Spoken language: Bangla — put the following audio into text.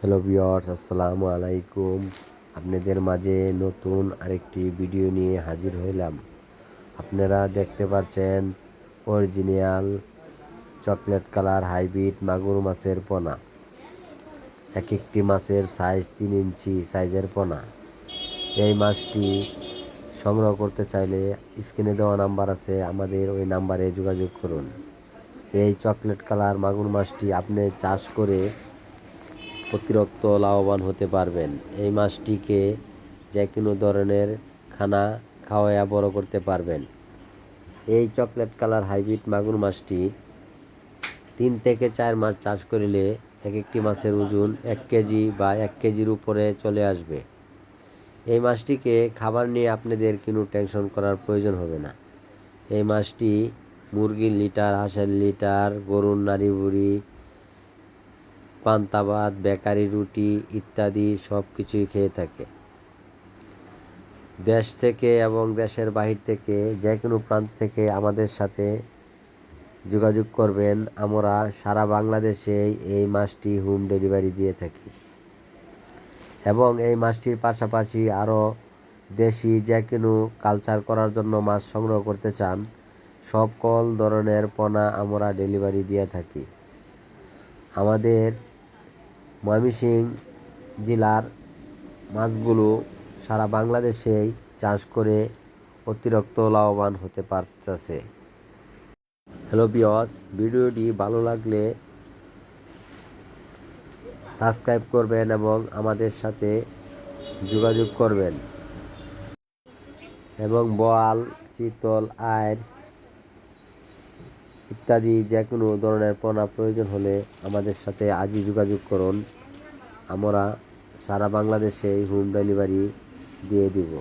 হ্যালো ভিওর্স আসসালামু আলাইকুম। আপনাদের মাঝে নতুন আরেকটি ভিডিও নিয়ে হাজির হইলাম। আপনারা দেখতে পাচ্ছেন অরিজিনাল চকলেট কালার হাইব্রিড মাগুর মাছের পোনা। এক একটি মাছের সাইজ তিন ইঞ্চি সাইজের পোনা। এই মাছটি সংগ্রহ করতে চাইলে স্ক্রিনে দেওয়া নাম্বার আছে, আমাদের ওই নাম্বারে যোগাযোগ করুন। এই চকলেট কালার মাগুর মাছটি আপনি চাষ করে অতিরিক্ত লাভবান হতে পারবেন। এই মাছটিকে যে কোনো ধরনের খানা খাওয়াইয়া বড় করতে পারবেন। এই চকলেট কালার হাইব্রিড মাগুর মাছটি তিন থেকে চার মাস চাষ করিলে এক একটি মাছের ওজন এক কেজি বা এক কেজির উপরে চলে আসবে। এই মাছটিকে খাবার নিয়ে আপনাদের কোনো টেনশন করার প্রয়োজন হবে না। এই মাছটি মুরগির লিটার, হাঁসের লিটার, গরুর নাড়ি বুড়ি পান্তা ভাত বেকারি রুটি ইত্যাদি সব কিছুই খেয়ে থাকে। দেশ থেকে এবং দেশের বাহির থেকে যে কোনো প্রান্ত থেকে আমাদের সাথে যোগাযোগ করবেন। আমরা সারা বাংলাদেশে এই মাছটি হোম ডেলিভারি দিয়ে থাকি। এবং এই মাছটির পাশাপাশি আরও দেশি যে কোনো কালচার করার জন্য মাছ সংগ্রহ করতে চান, সকল ধরনের পোনা আমরা ডেলিভারি দিয়ে থাকি। আমাদের ময়মনসিং জেলার মাছগুলো সারা বাংলাদেশেই চাষ করে অতিরিক্ত লাভবান হতে পারতেছে। হ্যালো বিয়স ভিডিওটি ভালো লাগলে সাবস্ক্রাইব করবেন এবং আমাদের সাথে যোগাযোগ করবেন। এবং বয়াল চিতল আয়ের ইত্যাদি যে কোনো ধরনের পণ্য প্রয়োজন হলে আমাদের সাথে আজই যোগাযোগ করুন। আমরা সারা বাংলাদেশে হোম ডেলিভারি দিয়ে দিব।